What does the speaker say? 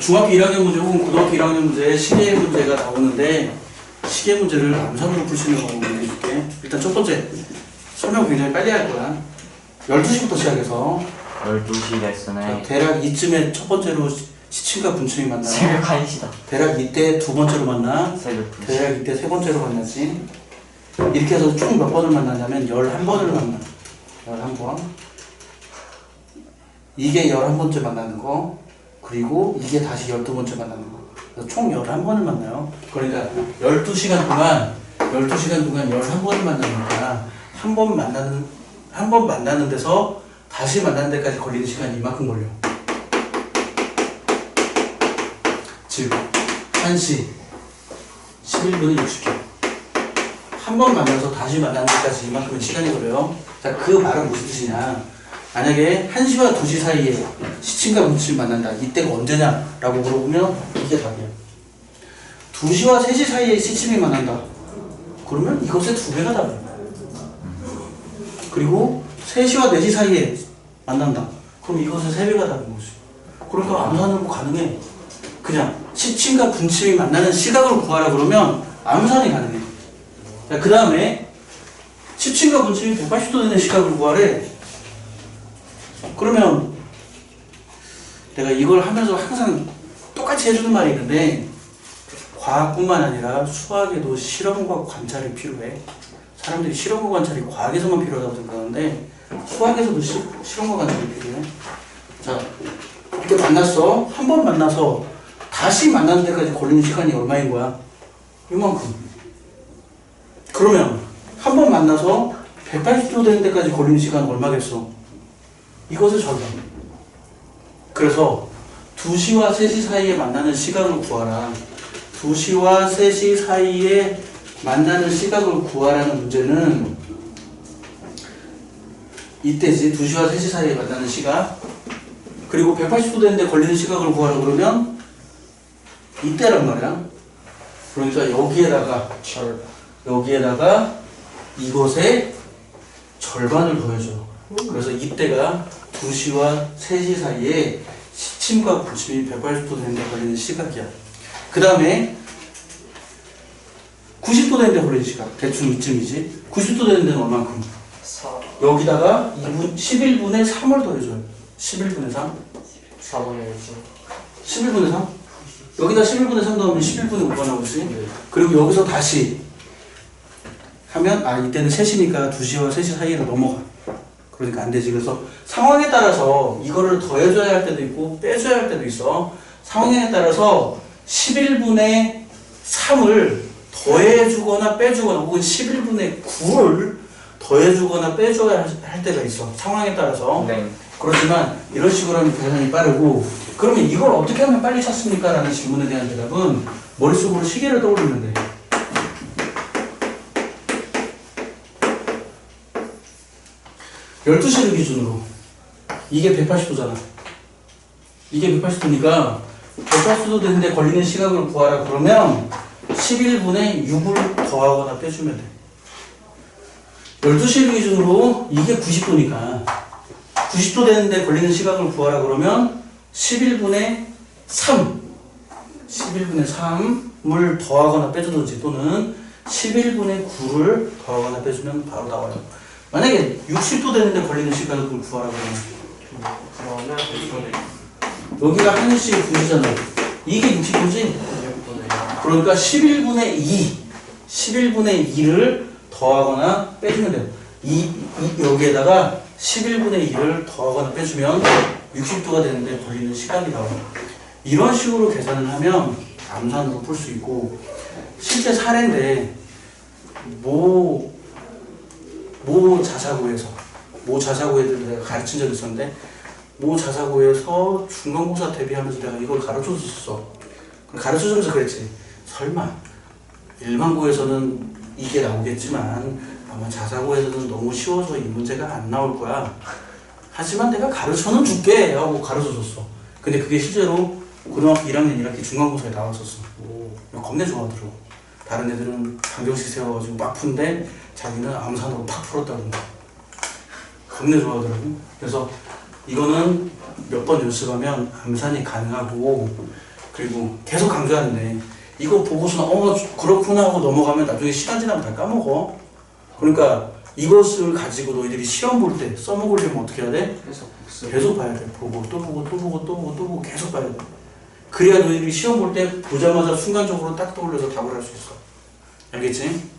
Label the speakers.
Speaker 1: 중학교 1학년 문제 혹은 고등학교 1학년 문제에 시계 문제가 나오는데 시계 문제를 암산으로 풀수 있는 방법을 알려줄게. 일단 첫 번째 설명 굉장히 빨리 할 거야. 12시부터 시작해서
Speaker 2: 12시
Speaker 1: 자,
Speaker 2: 레슨에
Speaker 1: 대략 이쯤에 첫 번째로 시- 시침과 분침이 만나요.
Speaker 2: 새벽 1시다
Speaker 1: 대략 이때 두 번째로 만나.
Speaker 2: 새벽 2시
Speaker 1: 대략 이때 세 번째로 만나지. 이렇게 해서 총 몇 번을 만나냐면 11번을 만나. 11번. 이게 11번째 만나는 거. 그리고 이게 다시 12번째 만나는 거. 그래서 총 11번을 만나요. 그러니까 12시간 동안 12시간 동안 11번을 만나니까 한 번 만나는 한 번 만나는 데서 다시 만나는 데까지 걸리는 시간이 이만큼 걸려. 즉 1시 11분에 60초. 한 번 만나서 다시 만나는 데까지 이만큼의 시간이 걸려요. 자, 그 말은 무슨 뜻이냐. 만약에 1시와 2시 사이에 시침과 분침이 만난다. 이때가 언제냐? 라고 물어보면 이게 답이야. 2시와 3시 사이에 시침이 만난다. 그러면 이것의 두 배가 답이야. 그리고 3시와 4시 사이에 만난다. 그럼 이것의 세 배가 답인 거지. 그러니까 암산은 뭐 가능해. 그냥 시침과 분침이 만나는 시각을 구하라 그러면 암산이 가능해. 그 다음에 시침과 분침이 180도 되는 시각을 구하래. 그러면 내가 이걸 하면서 항상 똑같이 해주는 말이 있는데 과학뿐만 아니라 수학에도 실험과 관찰이 필요해. 사람들이 실험과 관찰이 과학에서만 필요하다고 생각하는데 수학에서도 시, 실험과 관찰이 필요해. 자, 이렇게 만났어. 한 번 만나서 다시 만나는 데까지 걸리는 시간이 얼마인 거야? 이만큼. 그러면 한 번 만나서 180도 되는 데까지 걸리는 시간은 얼마겠어? 이것의 절반. 그래서 2시와 3시 사이에 만나는 시각을 구하라. 2시와 3시 사이에 만나는 시각을 구하라는 문제는 이때지. 2시와 3시 사이에 만나는 시각. 그리고 180도 되는데 걸리는 시각을 구하라 그러면 이때란 말이야. 그러니까 여기에다가 여기에다가 이것의 절반을 더해줘. 그래서 이때가 2시와 3시 사이에 시침과 분침이 180도 되는데 걸리는 시각이야. 그 다음에 90도 되는데 걸리는 시각. 대충 이쯤이지. 90도 되는 데는 얼만큼? 여기다가 2분, 11분의 3을 더해줘요. 11분의 3.
Speaker 3: 4분의 1중
Speaker 1: 11분의 3? 여기다 11분의 3 더하면 11분의 5가 나오지? 그리고 여기서 다시 하면 아 이때는 3시니까 2시와 3시 사이로 넘어가 그러니까 안 되지. 그래서 상황에 따라서 이거를 더해줘야 할 때도 있고 빼줘야 할 때도 있어. 상황에 따라서 11분의 3을 더해주거나 빼주거나 혹은 11분의 9를 더해주거나 빼줘야 할- 할 때가 있어. 상황에 따라서.
Speaker 2: 네.
Speaker 1: 그렇지만 이런 식으로 하면 계산이 빠르고 그러면 이걸 어떻게 하면 빨리 찾습니까? 라는 질문에 대한 대답은 머릿속으로 시계를 떠올리면 돼. 열두 시를 기준으로 이게 180도잖아. 이게 180도니까 180도 되는데 걸리는 시각을 구하라 그러면 11분의 6을 더하거나 빼주면 돼. 12시를 기준으로 이게 90도니까 90도 되는데 걸리는 시각을 구하라 그러면 11분의 3 11분의 3을 더하거나 빼주든지 또는 11분의 9를 더하거나 빼주면 바로 나와요 만약에 60도 되는데 걸리는 시각을 구하라 그러면
Speaker 3: 그러면 6분의
Speaker 1: 여기가 1시 9시잖아 이게 60도지?
Speaker 3: 6분의
Speaker 1: 그러니까 11분의 2 11분의 2를 더하거나 빼주면 돼요 이, 이 여기에다가 11분의 2를 더하거나 빼주면 60도가 되는데 걸리는 시간이 나와요. 이런 식으로 계산을 하면 암산으로 풀 수 있고 실제 사례인데 모, 모 자사고에서 모 자사고에들 내가 가르친 적이 있었는데 모 자사고에서 중간고사 대비하면서 내가 이걸 가르쳐 줬었어. 가르쳐 주면서 그랬지. 설마 일반고에서는 이게 나오겠지만 아마 자사고에서는 너무 쉬워서 이 문제가 안 나올 거야. 하지만 내가 가르쳐는 줄게 하고 가르쳐 줬어. 근데 그게 실제로 고등학교 1학년 1학기 중간고사에 나왔었어. 겁내 좋아하더라고. 다른 애들은 방정식 세워가지고 막 푼데 자기는 암산으로 팍 풀었다는 거. 겁내 좋아하더라고. 그래서 이거는 몇 번 연습하면 암산이 가능하고 그리고 계속 강조하는데 이거 보고서는 어 그렇구나 하고 넘어가면 나중에 시간 지나면 다 까먹어 그러니까 이것을 가지고 너희들이 시험 볼 때 써먹으려면 어떻게 해야 돼?
Speaker 3: 계속.
Speaker 1: 계속 봐야 돼 보고 또 보고 또 보고 또 보고 또 보고 계속 봐야 돼 그래야 너희들이 시험 볼 때 보자마자 순간적으로 딱 떠올려서 답을 할 수 있어 알겠지?